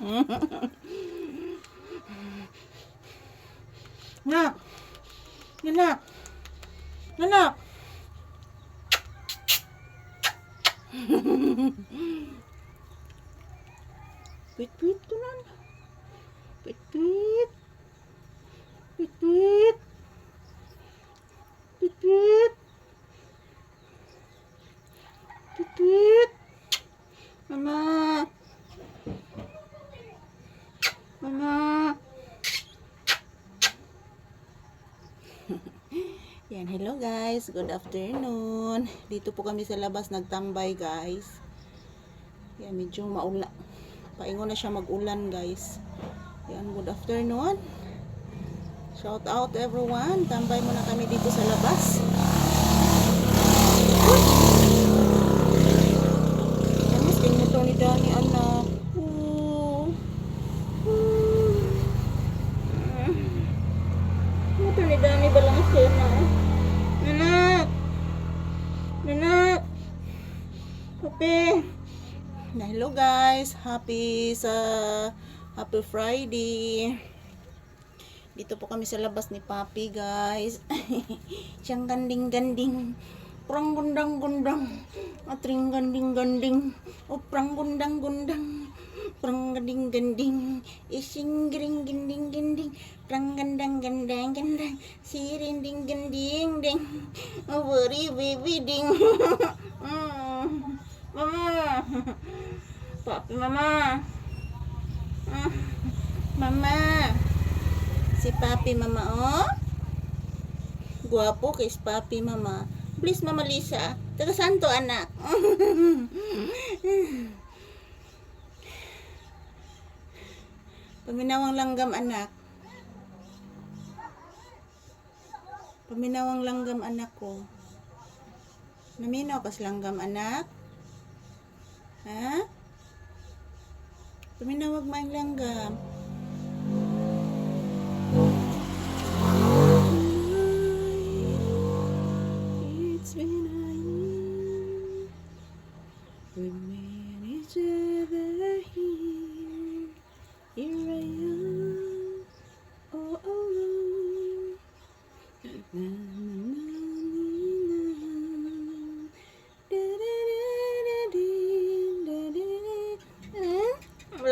Nak. Nak. Nak. Wait, wait, tunan. Wait, wait. Wait, wait. Wait, wait. Wait, wait. Mama. Mama. Yan, hello guys. Good afternoon. Dito po kami sa labas nagtambay guys. Yan, medyo maula. Paingon na siya mag-ulan guys. Yan, good afternoon. Shout out everyone. Tambay muna kami dito sa labas. Kape! Na hello guys, happy sa happy Friday. Dito po kami sa labas ni Papi guys. Siyang ganding-ganding. Prang gundang-gundang. Atring ganding-ganding. O prang gundang-gundang. Prang ganding-ganding. Ising giring ginding ginding. Prang gandang-gandang-gandang. Sirinding ganding ding. O buri baby ding. Mm. Mama. Papi, mama. Mama. Si Papi, mama, oh. Guwapo kay si Papi, mama. Please, Mama Lisa. Taga santo, anak. Paminawang langgam, anak. Paminawang langgam, anak ko. Naminaw kas langgam, anak. Ha? Paminawag maing langgam.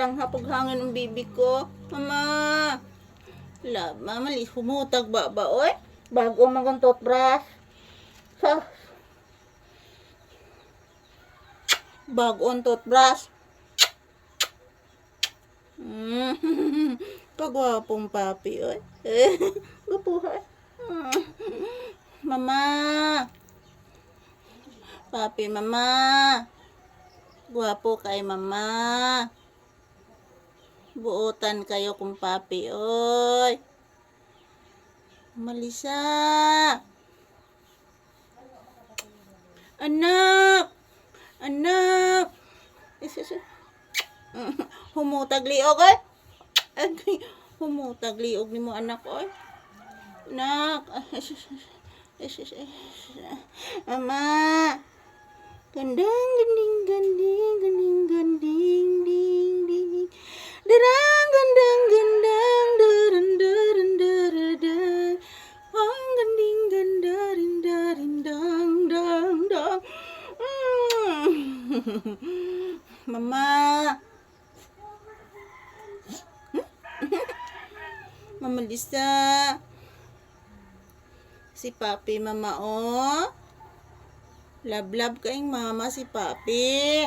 Walang hapag hangin ng bibi ko. Mama! La, mama, lis humutag ba ba, oy? Bago magang toothbrush. Sa... Bago ang toothbrush. Mm. Pagwapong papi, oy. Gapuhay. Mm. Mama! Papi, mama! Gwapo kay mama. Buotan kayo kung papi, oy. Malisa. Anak. Anak. Humutag liog, oy. Humutag liog ni mo anak, oy. Anak. Mama. Gandang, ganding, ganding, ganding, ganding, ding, Mama. Mama Lisa. Si Papi, Mama, oh. Love-love kaing mama si papi.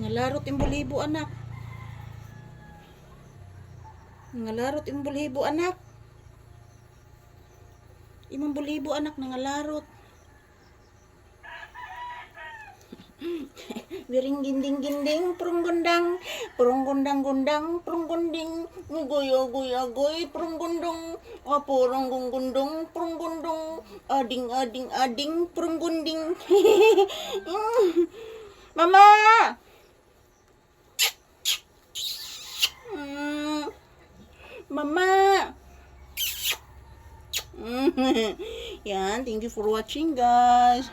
Ngalarot imbolibo anak. Ngalarot imbolibo anak. Imong bolibo anak nangalarot. Biring ginding ginding, prong gundang, prong gundang gundang, prong gunding, guyo guyo goy, prong gundong, ah, purong gundong, prong gundong, ading ading ading, prong gunding. Mama! Mm. Mama! Yan, thank you for watching guys.